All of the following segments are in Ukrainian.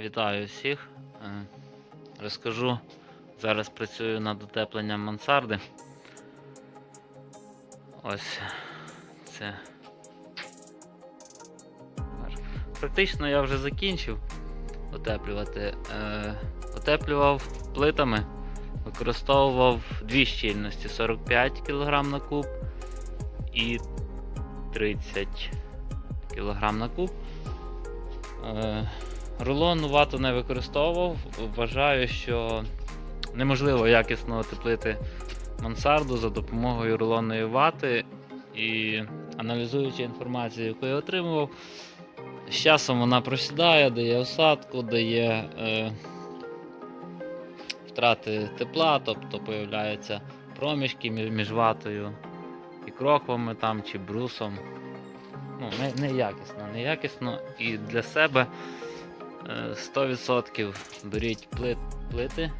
Вітаю всіх. Е, Розкажу. Зараз працюю над утепленням мансарди. Ось це. Практично я вже закінчив утеплювати. Е, утеплював плитами, використовував дві щільності 45 кг на куб і 30 кг на куб. Рулон вату не використовував. Вважаю, що неможливо якісно утеплити мансарду за допомогою рулонної вати. І аналізуючи інформацію, яку я отримував, з часом вона просідає, дає осадку, дає е, втрати тепла, тобто появляються проміжки між, ватою і кроквами там, чи брусом. Ну, не, неякісно, неякісно. І для себе 100% беріть плит, плити.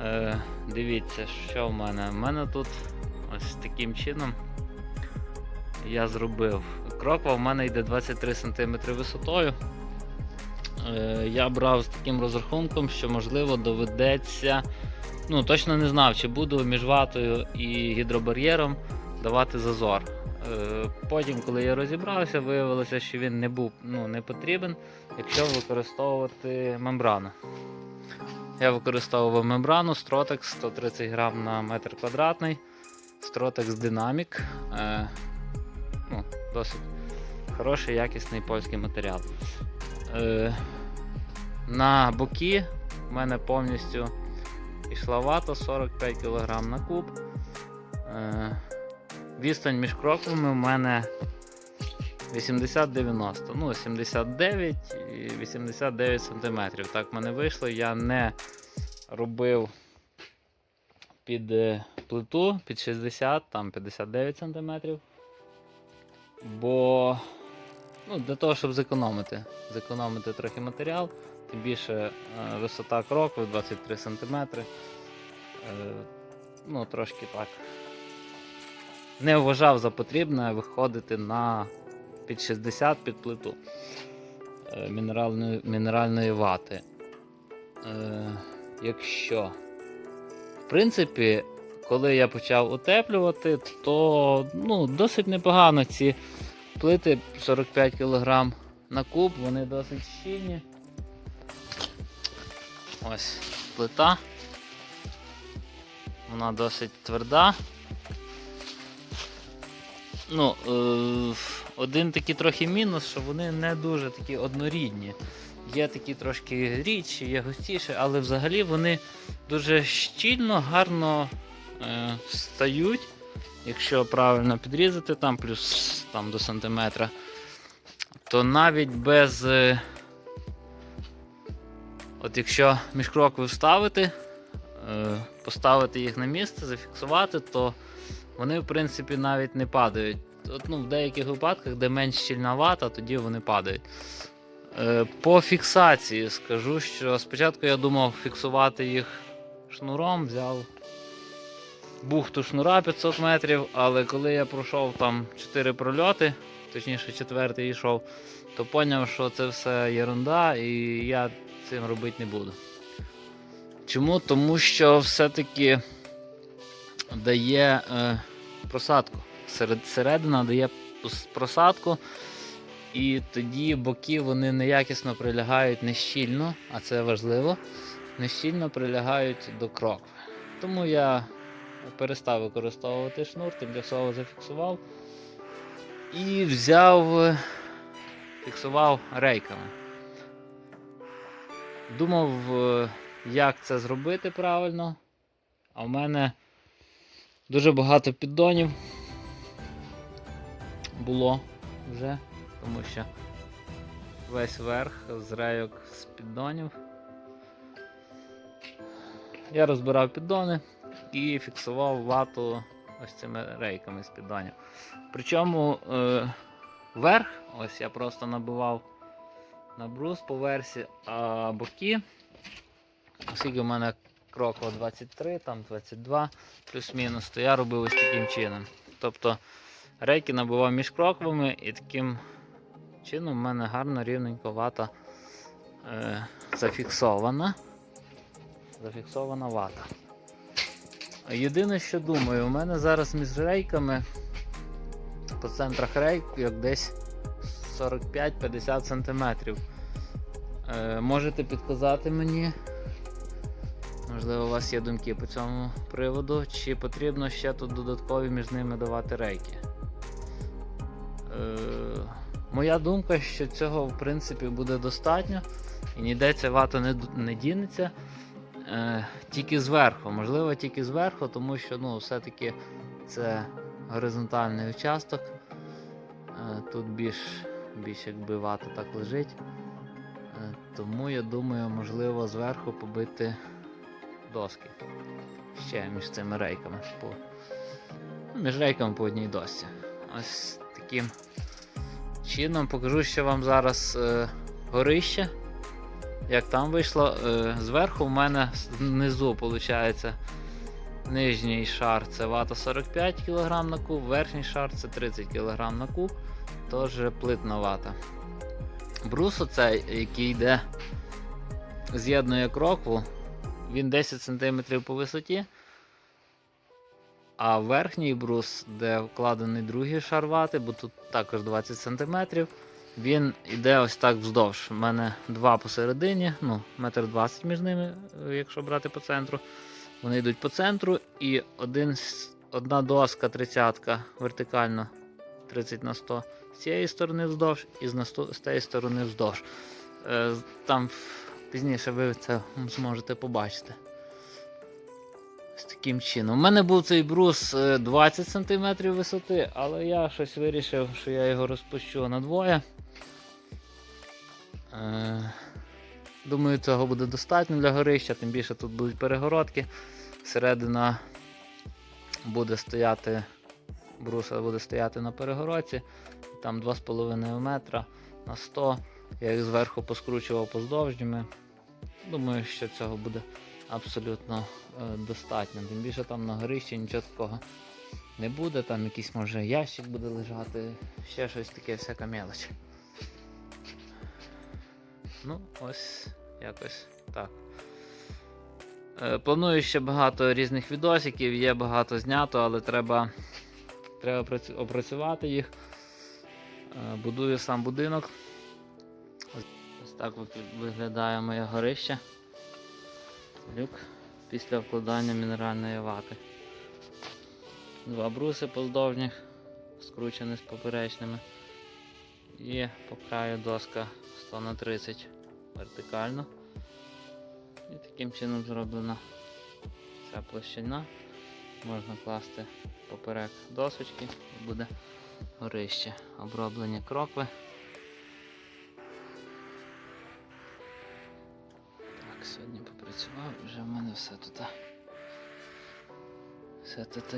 Е, дивіться, що в мене. У мене тут ось таким чином я зробив. Кроква в мене йде 23 см висотою. Е, я брав з таким розрахунком, що можливо доведеться. Ну, точно не знав, чи буду між ватою і гідробар'єром давати зазор. Е, Потім, коли я розібрався, виявилося, що він не був ну, не потрібен, якщо використовувати мембрану. Я використовував мембрану Strotex 130 грам на метр квадратний. Strotex Dynamic. Е, ну, досить хороший, якісний польський матеріал. Е, на боки в мене повністю пішла вата 45 кг на куб. Е, відстань між кроками у мене 80-90. Ну, 79 і 89 см. Так в мене вийшло. Я не робив під е, плиту під 60, там 59 см. Бо ну, для того, щоб зекономити. Зекономити трохи матеріал, тим більше е, висота кроку 23 см. Е, ну, трошки так. Не вважав за потрібне виходити на під 60 під плиту е, мінеральної, мінеральної вати. Е, якщо, в принципі, коли я почав утеплювати, то ну, досить непогано ці плити 45 кг на куб, вони досить щільні. Ось плита. Вона досить тверда. Ну, е, один такий трохи мінус, що вони не дуже такі однорідні. Є такі трошки рідші, є густіші, але взагалі вони дуже щільно, гарно е, стають, якщо правильно підрізати, там плюс там, до сантиметра, то навіть без. Е, от якщо міжкрокви вставити, е, поставити їх на місце, зафіксувати, то вони, в принципі, навіть не падають. От, ну, в деяких випадках, де менш щільна вата, тоді вони падають. Е, по фіксації скажу, що спочатку я думав фіксувати їх шнуром, взяв бухту шнура 500 метрів, але коли я пройшов там 4 прольоти, точніше четвертий йшов, то зрозумів, що це все ерунда і я цим робити не буду. Чому? Тому що все-таки дає е, просадку. Серед, середина дає просадку, і тоді боки вони неякісно прилягають нещільно, а це важливо. Нещільно прилягають до крокви. Тому я перестав використовувати шнур, тимчасово зафіксував і взяв, е, фіксував рейками. Думав, е, як це зробити правильно, а в мене дуже багато піддонів було вже, тому що весь верх з рейок з піддонів. Я розбирав піддони і фіксував вату ось цими рейками з піддонів. Причому е, верх, ось я просто набивав на брус по версі, а боки, оскільки в мене крокова 23, там 22 плюс-мінус, то я робив ось таким чином. Тобто рейки набивав між кроквами і таким чином в мене гарно рівненько вата е, зафіксована. Зафіксована вата. Єдине, що думаю, у мене зараз між рейками по центрах рейк як десь 45-50 см. Е, можете підказати мені, можливо, у вас є думки по цьому приводу, чи потрібно ще тут додаткові між ними давати рейки. Е, моя думка, що цього в принципі буде достатньо і ніде ця вата не, не дінеться. Е, тільки зверху, можливо, тільки зверху, тому що ну, все-таки це горизонтальний участок. Е, тут більш, більш якби вата так лежить. Е, тому я думаю, можливо, зверху побити доски. Ще між цими рейками. По, між рейками по одній досці. Ось таким чином покажу ще вам зараз е, горище. Як там вийшло, е, зверху в мене внизу виходить нижній шар це вата 45 кг на куб, верхній шар це 30 кг на куб, теж плитна вата. Брус оцей, який йде, з'єднує крокву, він 10 см по висоті. А верхній брус, де вкладений другий шар вати, бо тут також 20 см, він йде ось так вздовж. У мене два посередині, ну, метр 20 між ними, е, якщо брати по центру. Вони йдуть по центру, і один, одна доска 30 вертикально 30 на 100 з цієї сторони вздовж і з, з тієї сторони вздовж. Е, Там пізніше ви це зможете побачити. Ось таким чином. У мене був цей брус е, 20 см висоти, але я щось вирішив, що я його розпущу на двоє. Е, Думаю, цього буде достатньо для горища, тим більше тут будуть перегородки. Середина буде стояти, бруса буде стояти на перегородці, там 2,5 метра на 100. Я їх зверху поскручував поздовжніми. Думаю, що цього буде абсолютно е, достатньо. Тим більше там на горищі нічого такого не буде, там якийсь може ящик буде лежати, ще щось таке, всяка мелоч. Ну, ось якось так. Е, Планую ще багато різних відосиків, є багато знято, але треба, треба опрацювати їх. Е, Будую сам будинок. Так виглядає моє горище. Люк після вкладання мінеральної вати. Два бруси поздовжніх, скручені з поперечними. І по краю доска 100 на 30 вертикально. І таким чином зроблена ця площина. Можна класти поперек досочки і буде горище. Оброблені крокви. Попрацював, вже в мене все тут. Все тут